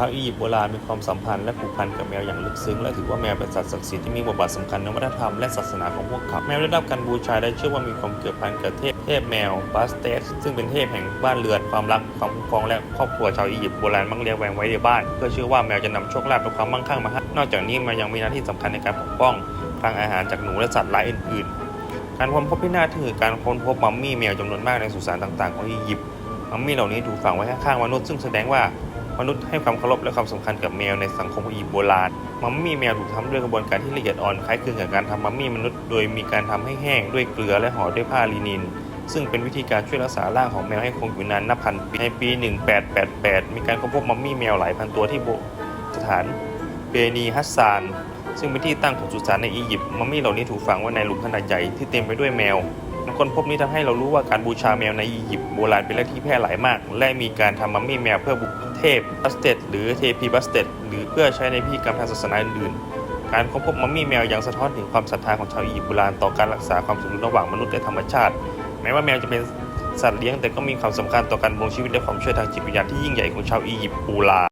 าวอียิปต์โบราณมีความสัมพันธ์และผูกพันกับแมวอย่างลึกซึ้งและถือว่าแมวเป็นสัตว์ศักดิ์สิทธิ์ที่มีบทบาทสำคัญในวัฒนธรรมและศาสนาของพวกเขาแมวได้รับการบูชาและเชื่อว่ามีความเกี่ยวพันกับเทพเทพแมวบาสเตสซึ่งเป็นเทพแห่งบ้านเรือนความรักความคุ้มครองและครอบครัวชาวอียิปต์โบราณมักเลี้ยงแวงไว้ในบ้านเพื่อเชื่อว่าแมวจะนำโชคลาภและความมั่งคั่งมาให้นอกจากนี้มันยังมีหน้าที่สำคัญในการปกป้องทางอาหารจากหนูและสัตว์หลายอื่นๆ การค้นพบที่น่าทึ่งคือการค้นพบมัมมี่แมวจำนวนมากในสุสานต่างๆของอียิปต์มัมมี่เหล่านี้ถูกฝังไว้ข้างๆมนุษย์ซึ่งแสดงว่า มนุษย์ให้ความเคารพและความสำคัญกับแมวในสังคมอียิปต์โบราณมัมมี่แมวถูกทำด้วยกระบวนการที่ละเอียดอ่อนคล้ายคลึงกับการทำมัมมี่มนุษย์โดยมีการทำให้แห้งด้วยเกลือและห่อด้วยผ้าลินิน ซึ่งเป็นวิธีการช่วยรักษาร่างของแมวให้คงอยู่นานนับพันปีในปี 1888 มีการค้นพบมัมมี่แมวหลายพันตัวที่โบสถานเบนีฮัสซานซึ่งเป็นที่ตั้งของสุสานในอียิปต์มัมมี่เหล่านี้ถูกฝังไว้ในหลุมขนาดใหญ่ที่เต็มไปด้วยแมว ค้นพบนี้ทำให้เรารู้ว่าการบูชาแมวในอียิปต์โบราณเป็นเรื่องที่แพร่หลายมาก และมีการทำมัมมี่แมวเพื่อบุเทพบัสเตดหรือเทพีบัสเตดหรือเพื่อใช้ในพิธีกรรมทางศาสนาอื่นๆการค้นพบมัมมี่แมวยังสะท้อนถึงความศรัทธาของชาวอียิปต์โบราณต่อการรักษาความสมดุลระหว่างมนุษย์และธรรมชาติ แม้ว่าแมวจะเป็นสัตว์เลี้ยงแต่ก็มีความสำคัญต่อการดำรงชีวิตและความช่วยทางจิตวิญญาณที่ยิ่งใหญ่ของชาวอียิปต์โบราณ